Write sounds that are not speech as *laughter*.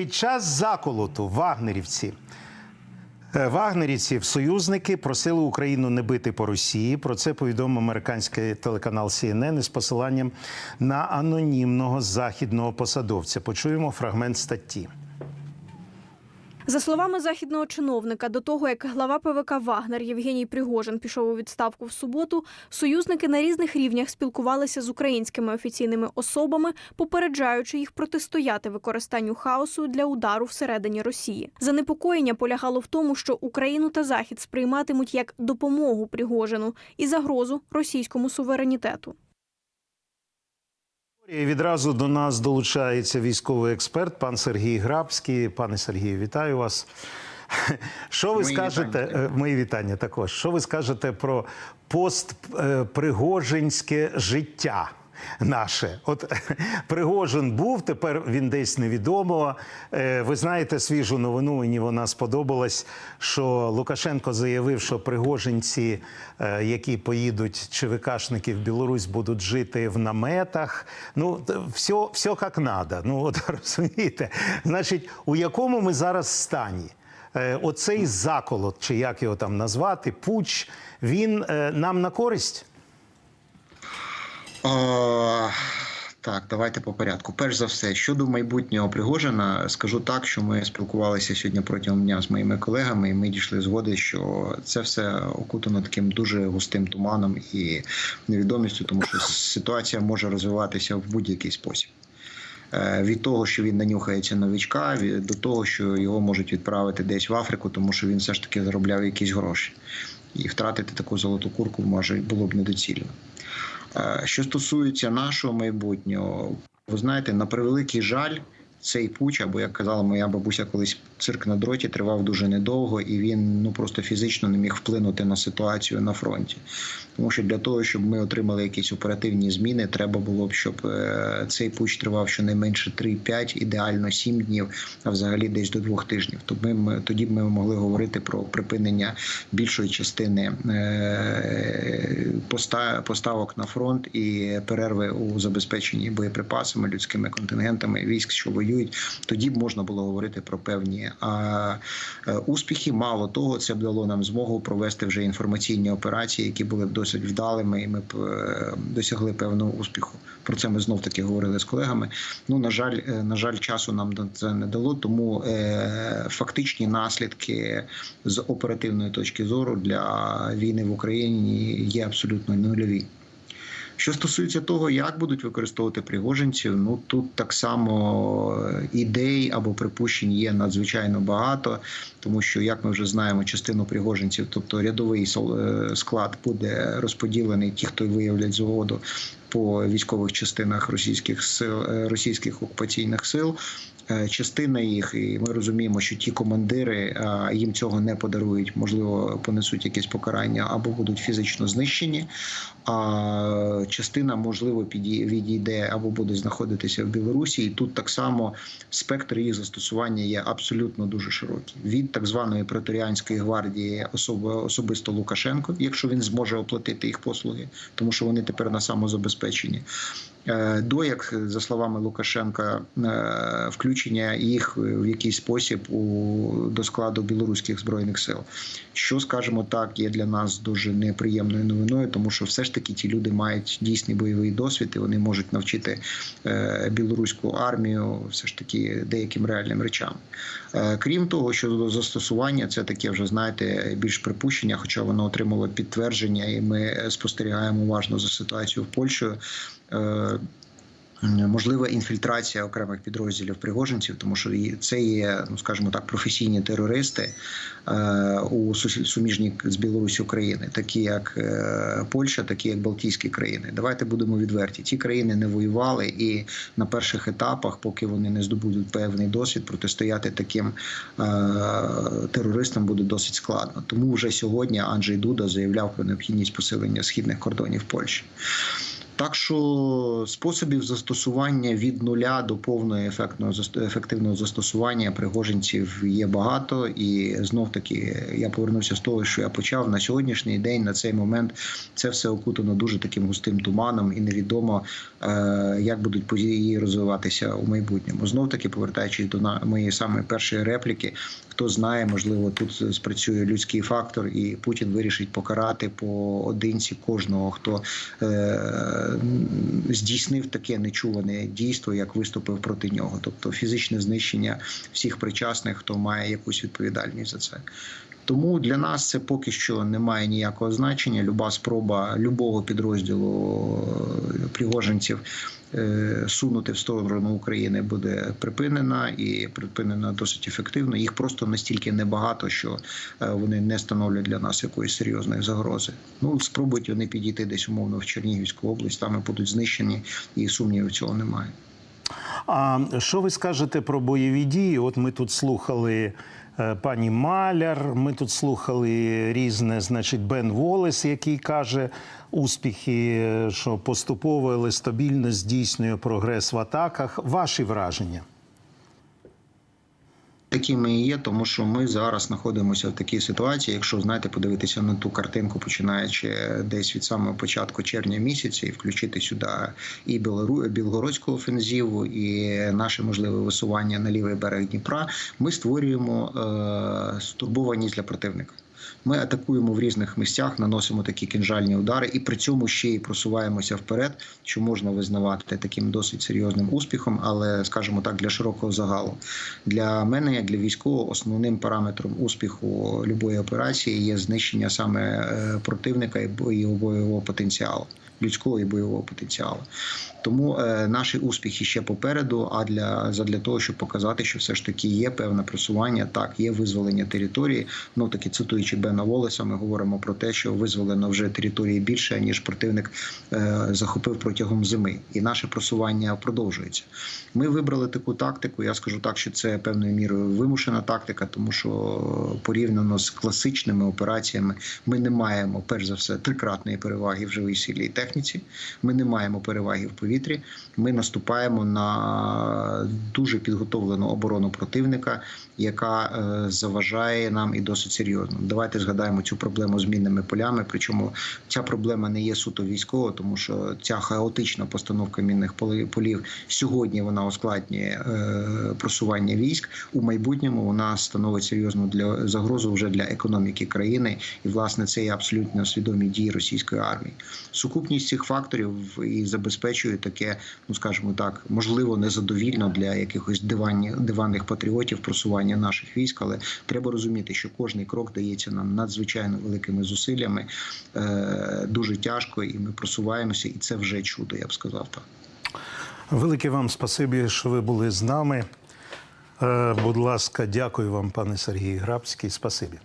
Під час заколоту вагнерівці. е, Вагнерівців союзники просили Україну не бити по Росії. Про це повідомив американський телеканал CNN із посиланням на анонімного західного посадовця. Почуємо фрагмент статті. За словами західного чиновника, до того як глава ПВК Вагнер Євгеній Пригожин пішов у відставку в суботу, союзники на різних рівнях спілкувалися з українськими офіційними особами, попереджаючи їх протистояти використанню хаосу для удару всередині Росії. Занепокоєння полягало в тому, що Україну та Захід сприйматимуть як допомогу Пригожину і загрозу російському суверенітету. І відразу до нас долучається військовий експерт, пан Сергій Грабський. Пане Сергію, вітаю вас. *laughs* Що ви Мої скажете? вітання. е, Мої вітання також. Що ви скажете про постпригожинське життя? Наше, от *laughs* Пригожин був, тепер він десь невідомо. Е, Ви знаєте свіжу новину, мені вона сподобалась. Що Лукашенко заявив, що пригожинці, е, які поїдуть ЧВКшники в Білорусь, будуть жити в наметах. Ну все, все як надо. Ну от *laughs* розумієте, значить, у якому ми зараз стані? Е, Оцей заколот, чи як його там назвати, пуч, він нам на користь. О, так, давайте по порядку. Перш за все, щодо майбутнього Пригожина, скажу так, що ми спілкувалися сьогодні протягом дня з моїми колегами, і ми дійшли згоди, що це все окутано таким дуже густим туманом і невідомістю, тому що ситуація може розвиватися в будь-який спосіб. Е, Від того, що він нанюхається новичка, від- до того, що його можуть відправити десь в Африку, тому що він все ж таки заробляв якісь гроші. І втратити таку золоту курку може було б недоцільно. Е, Що стосується нашого майбутнього, ви знаєте, на превеликий жаль, цей пуч, або як казала моя бабуся, колись цирк на дроті тривав дуже недовго, і він ну просто фізично не міг вплинути на ситуацію на фронті. Тому що для того, щоб ми отримали якісь оперативні зміни, треба було б, щоб е, цей пуч тривав щонайменше 3-5, ідеально 7 днів, а взагалі десь до двох тижнів. Тобто ми, ми тоді б ми могли говорити про припинення більшої частини е, поста- поставок на фронт і перерви у забезпеченні боєприпасами, людськими контингентами військ, що воюють. Тоді б можна було говорити про певні а, е, успіхи. Мало того, це б дало нам змогу провести вже інформаційні операції, які були б досить вдалими, і ми б е, досягли певного успіху. Про це ми знов таки говорили з колегами. Ну на жаль, е, на жаль, часу нам на це не дало. Тому е, фактичні наслідки з оперативної точки зору для війни в Україні є абсолютно нульові. Що стосується того, як будуть використовувати пригожинців, ну тут так само е, ідей або припущень є надзвичайно багато, тому що, як ми вже знаємо, частину пригожинців, тобто рядовий е, склад, буде розподілений ті, хто виявлять згоду по військових частинах російських сил е, російських окупаційних сил. Е, Частина їх, і ми розуміємо, що ті командири їм цього не подарують, можливо, понесуть якесь покарання або будуть фізично знищені. А частина, можливо, відійде або буде знаходитися в Білорусі. І тут так само спектр їх застосування є абсолютно дуже широкий. Від так званої преторіанської гвардії особисто Лукашенко, якщо він зможе оплатити їх послуги, тому що вони тепер на самозабезпеченні. Е, До як за словами Лукашенка, е, включення їх в якийсь спосіб у до складу білоруських збройних сил, що скажімо так, є для нас дуже неприємною новиною, тому що все ж таки ті люди мають дійсний бойовий досвід, і вони можуть навчити е, білоруську армію все ж таки деяким реальним речам. Е, Крім того, щодо застосування, це таке вже знаєте більш припущення, хоча воно отримало підтвердження, і ми спостерігаємо уважно за ситуацією в Польщею. Е, Можлива інфільтрація окремих підрозділів пригожинців, тому що це є, ну скажімо так, професійні терористи е, у суміжній з Білорусі України, такі як е, Польща, такі як Балтійські країни. Давайте будемо відверті. Ті країни не воювали, і на перших етапах, поки вони не здобудуть певний досвід, протистояти таким терористам буде досить складно. Тому вже сьогодні Анджей Дуда заявляв про необхідність посилення східних кордонів Польщі. Так що способів застосування від нуля до повного ефектного ефективного застосування пригожинців є багато, і знов таки я повернувся з того, що я почав на сьогоднішній день. На цей момент це все окутано дуже таким густим туманом, і невідомо е, як будуть події розвиватися у майбутньому. Знов таки повертаючись до моєї самої першої репліки, хто знає, можливо, тут спрацює людський фактор, і Путін вирішить покарати поодинці кожного, хто е, здійснив таке нечуване дійство, як виступив проти нього, тобто фізичне знищення всіх причасних, хто має якусь відповідальність за це. Тому для нас це поки що не має ніякого значення. Люба спроба любого підрозділу е, пригожинців е, сунути в сторону України буде припинена і припинена досить ефективно. Їх просто настільки небагато, що е, вони не становлять для нас якоїсь серйозної загрози. Ну спробують вони підійти десь умовно в Чернігівську область, там і будуть знищені, і сумнівів цього немає. А що ви скажете про бойові дії? От ми тут слухали пані Маляр, ми тут слухали різне, значить, Бен Волес, який каже успіхи, е, що поступово, але стабільно здійснює прогрес в атаках. Ваші враження? Такими і є, тому що ми зараз знаходимося в такій ситуації. Якщо знаєте, подивитися на ту картинку, починаючи десь від самого початку червня місяця, і включити сюди і. Білгородську офензиву, і наше можливе висування на лівий берег Дніпра, ми створюємо е... стурбованість для противника. Ми атакуємо в різних місцях, наносимо такі кінжальні удари, і при цьому ще й просуваємося вперед, що можна визнавати таким досить серйозним успіхом, але скажімо так, для широкого загалу. Для мене, як для військового, основним параметром успіху любої операції є знищення саме е, противника і його бойового потенціалу. Людського і бойового потенціалу, тому е, наші успіхи ще попереду. А для задля того, щоб показати, що все ж таки є певне просування, так є визволення території. Ну таки цитуючи Бена Волеса, ми говоримо про те, що визволено вже території більше ніж противник е, захопив протягом зими, і наше просування продовжується. Ми вибрали таку тактику. Я скажу так, що це певною мірою вимушена тактика, тому що порівняно з класичними операціями ми не маємо перш за все трикратної переваги в живій силі і техніці. Ми не маємо переваги в повітрі. Ми наступаємо на дуже підготовлену оборону противника, яка е, заважає нам і досить серйозно. Давайте згадаємо цю проблему з мінними полями. Причому ця проблема не є суто військова, тому що ця хаотична постановка мінних полів сьогодні вона ускладнює е, просування військ. У майбутньому вона становить серйозну для загрозу вже для економіки країни, і власне це є абсолютно свідомі дії російської армії. Сукупність цих факторів і забезпечує таке, ну скажімо так, можливо, незадовільно для якихось диванні, диванних патріотів просування наших військ, але треба розуміти, що кожний крок дається нам надзвичайно великими зусиллями, е, дуже тяжко, і ми просуваємося, і це вже чудо, я б сказав так. Велике вам спасибі, що ви були з нами. Е, Будь ласка, дякую вам, пане Сергій Грабський. Спасибі.